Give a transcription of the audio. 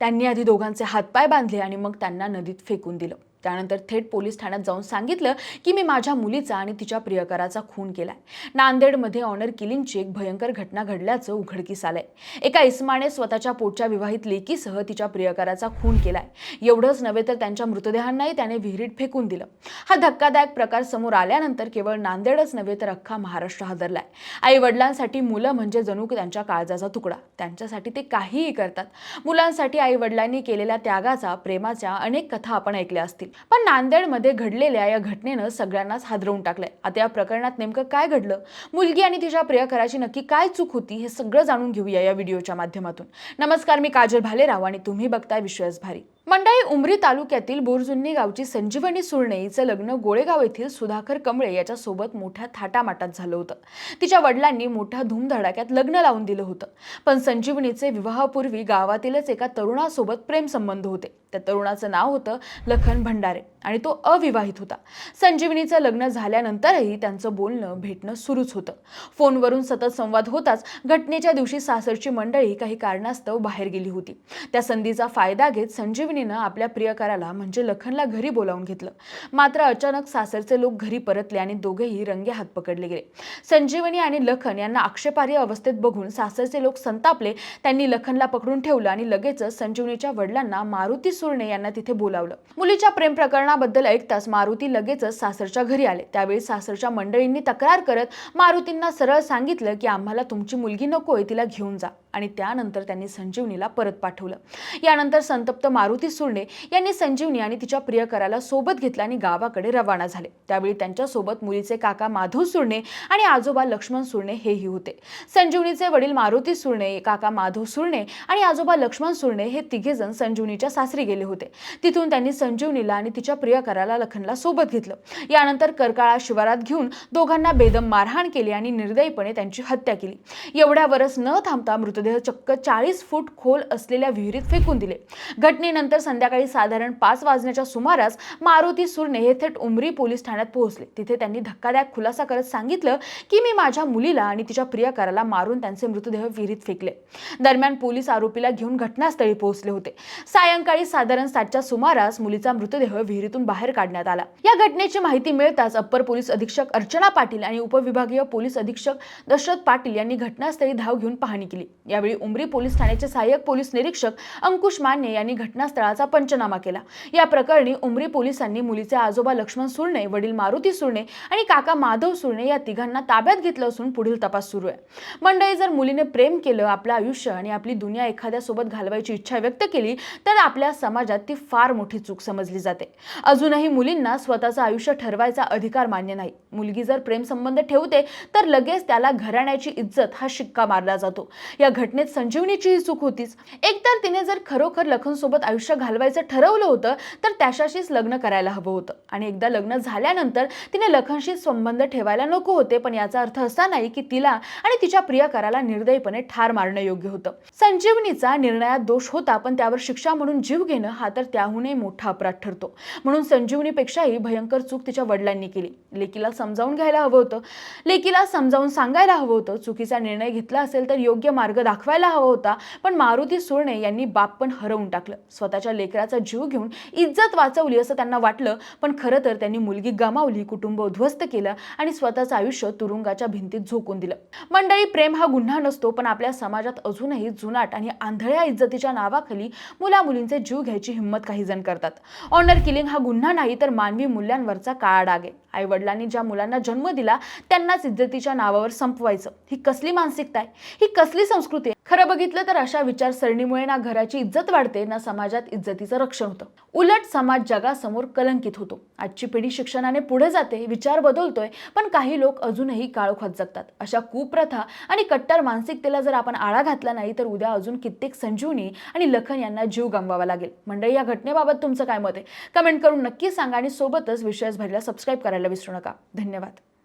त्यांनी आधी दोघांचे हातपाय बांधले आणि मग त्यांना नदीत फेकून दिलं. त्यानंतर थेट पोलीस ठाण्यात जाऊन सांगितलं की मी माझ्या मुलीचा आणि तिच्या प्रियकराचा खून केलाय. नांदेडमध्ये ऑनर किलिंगची एक भयंकर घटना घडल्याचं उघडकीस आलंय. एका इस्माने स्वतःच्या पोटच्या विवाहित लेकीसह तिच्या प्रियकराचा खून केलाय. एवढंच नव्हे तर त्यांच्या मृतदेहांनाही त्याने विहिरीत फेकून दिलं. हा धक्कादायक प्रकार समोर आल्यानंतर केवळ नांदेडच नव्हे तर अख्खा महाराष्ट्र हादरलाय. आई वडिलांसाठी मुलं म्हणजे जणू त्यांच्या काळजाचा तुकडा. त्यांच्यासाठी ते काहीही करतात. मुलांसाठी आई वडिलांनी केलेल्या त्यागाचा प्रेमाच्या अनेक कथा आपण ऐकल्या असतील. पण नांदेडमध्ये घडलेल्या या घटनेनं सगळ्यांनाच हादरवून टाकलंय. आता या प्रकरणात नेमकं काय घडलं? मुलगी आणि तिच्या प्रियकराची नक्की काय चूक होती हे सगळं जाणून घेऊया या व्हिडिओच्या माध्यमातून. नमस्कार मी काजल भालेराव आणि तुम्ही बघताय विश्वास भारी. मंडळी उमरी तालुक्यातील बोरजुन्नी गावची संजीवनी सुरणे हिचं लग्न गोळेगाव येथील सुधाकर कमळे याच्यासोबत मोठ्या थाटामाटात झालं होतं. तिच्या वडिलांनी मोठ्या धूमधडाक्यात लग्न लावून दिलं होतं. पण संजीवनीचे विवाहापूर्वी गावातीलच एका तरुणासोबत प्रेमसंबंध होते. त्या तरुणाचं नाव होतं लखन भंडारे आणि तो अविवाहित होता. संजीवनीचं लग्न झाल्यानंतरही त्यांचं बोलणं भेटणं सुरूच होतं. फोनवरून सतत संवाद होताच घटनेच्या दिवशी सासरची मंडळी काही कारणास्तव बाहेर गेली होती. त्या संधीचा फायदा घेत संजीवनी संजीवनीनं आपल्या प्रियकराला म्हणजे लखनला घरी बोलावून घेतलं. मात्र अचानक सासरचे लोक घरी परतले आणि दोघेही रंगे हात पकडले गेले. संजीवनी आणि लखन यांना आक्षेपार्ह अवस्थेत बघून सासरचे लोक संतापले. त्यांनी लखनला पकडून ठेवलं आणि लगेचच संजीवनीच्या वडिलांना मारुती सुरणे यांना तिथे बोलावलं. मुलीच्या प्रेम प्रकरणाबद्दल ऐकताच मारुती लगेचच सासरच्या घरी आले. त्यावेळी सासरच्या मंडळींनी तक्रार करत मारुतींना सरळ सांगितलं की आम्हाला तुमची मुलगी नकोय तिला घेऊन जा. आणि त्यानंतर त्यांनी संजीवनीला परत पाठवलं. यानंतर संतप्त मारुती सुर्णे यांनी संजीवनी आणि तिच्या प्रियकराला सोबत घेतलं आणि गावाकडे रवाना झाले. त्यावेळी त्यांच्यासोबत मुलीचे काका माधव सुर्णे आणि आजोबा लक्ष्मण सुर्णे हेही होते. संजीवनीचे वडील मारुती सुर्णे काका माधव सुर्णे आणि आजोबा लक्ष्मण सुर्णे हे तिघेजण संजीवनीच्या सासरी गेले होते. तिथून त्यांनी संजीवनीला आणि तिच्या प्रियकराला लखनला सोबत घेतलं. यानंतर करकाळा शिवारात घेऊन दोघांना बेदम मारहाण केली आणि निर्दयीपणे त्यांची हत्या केली. एवढ्यावरच न थांबता मृत मृतदेह चक्क चाळीस फूट खोल असलेल्या विहिरीत फेकून दिले. घटनेनंतर संध्याकाळी साधारण पाच वाजण्याच्या सुमारास मारुती सुरने हे थेट उमरी पोलीस ठाण्यात पोहोचले. तिथे त्यांनी धक्कादायक खुलासा करत सांगितलं की मी माझ्या मुलीला आणि तिच्या प्रियकराला मारून त्यांचे मृतदेह विहिरीत फेकले. दरम्यान पोलीस आरोपीला घेऊन घटनास्थळी पोहोचले होते. सायंकाळी साधारण सातच्या सुमारास मुलीचा मृतदेह विहिरीतून बाहेर काढण्यात आला. या घटनेची माहिती मिळताच अप्पर पोलीस अधीक्षक अर्चना पाटील आणि उपविभागीय पोलीस अधीक्षक दशरथ पाटील यांनी घटनास्थळी धाव घेऊन पाहणी केली. यावेळी उमरी पोलीस ठाण्याचे सहाय्यक पोलीस निरीक्षक अंकुश मान्य यांनी घटनास्थळाचा पंचनामा केला. या प्रकरणी उमरी पोलिसांनी मुलीचे आजोबा लक्ष्मण सुरणे वडील मारुती सुरणे आणि काका माधव सुरणे या तिघांना ताब्यात घेतलं असून पुढील तपास सुरू आहे. मंडळी जर मुलीने प्रेम केलं आपलं आयुष्य आणि आपली दुनिया एखाद्या सोबत घालवायची इच्छा व्यक्त केली तर आपल्या समाजात ती फार मोठी चूक समजली जाते. अजूनही मुलींना स्वतःचं आयुष्य ठरवायचा अधिकार मान्य नाही. मुलगी जर प्रेम संबंध ठेवते तर लगेच त्याला घराण्याची इज्जत हा शिक्का मारला जातो. या घटनेत संजीवनीची ही चूक होतीच. एकतर तिने जर खरोखर लखनसोबत आयुष्य घालवायचं ठरवलं होतं तर त्याच्याशीच लग्न करायला हवं होतं. आणि एकदा लग्न झाल्यानंतर तिने लखनशी संबंध ठेवायला नको होते पण याचा अर्थ असा नाही की तिला आणि तिच्या प्रियकराला निर्दयीपणे ठार मारणं योग्य होतं. संजीवनीचा निर्णयात दोष होता पण त्यावर शिक्षा म्हणून जीव घेणं हा तर त्याहूनही मोठा अपराध ठरतो. म्हणून संजीवनीपेक्षाही भयंकर चूक तिच्या वडिलांनी केली. लेकीला समजावून घ्यायला हवं होतं. लेकीला समजावून सांगायला हवं होतं. चुकीचा निर्णय घेतला असेल तर योग्य मार्ग दाखवायला हवा होता. पण मारुती सुरणे यांनी बाप पण हरवून टाकलं. स्वतःच्या लेकराचा जीव घेऊन इज्जत वाचवली असं त्यांना वाटलं. पण खरं तर त्यांनी मुलगी गमावली कुटुंब उद्ध्वस्त केलं आणि स्वतःचं आयुष्य तुरुंगाच्या भिंतीत झोकून दिलं. मंडळी प्रेम हा गुन्हा नसतो पण आपल्या समाजात अजूनही जुनाट आणि आंधळ्या इज्जतीच्या नावाखाली मुला मुलींचे जीव घ्यायची हिंमत काही जण करतात. ऑनर किलिंग हा गुन्हा नाही तर मानवी मूल्यांवरचा काळा डाग आहे. आई वडिलांनी ज्या मुलांना जन्म दिला त्यांनाच इज्जतीच्या नावावर संपवायचं. ही कसली मानसिकता आहे? ही कसली संस्कृती आहे? खरं बघितलं तर अशा विचारसरणीमुळे ना घराची इज्जत वाढते ना समाजात इज्जतीचं रक्षण होतं. उलट समाज जगासमोर कलंकित होतो. आजची पिढी शिक्षणाने पुढे जाते विचार बदलतोय पण काही लोक अजूनही काळोखात जगतात अशा कुप्रथा आणि कट्टर मानसिकतेला जर आपण आळा घातला नाही तर उद्या अजून कित्येक संजीवनी आणि लखन यांना जीव गमवावा लागेल. मंडळी या घटनेबाबत तुमचं काय मत आहे? कमेंट करून नक्की सांगा आणि सोबतच विषयास भरला सबस्क्राईब करायला विसरू नका. धन्यवाद.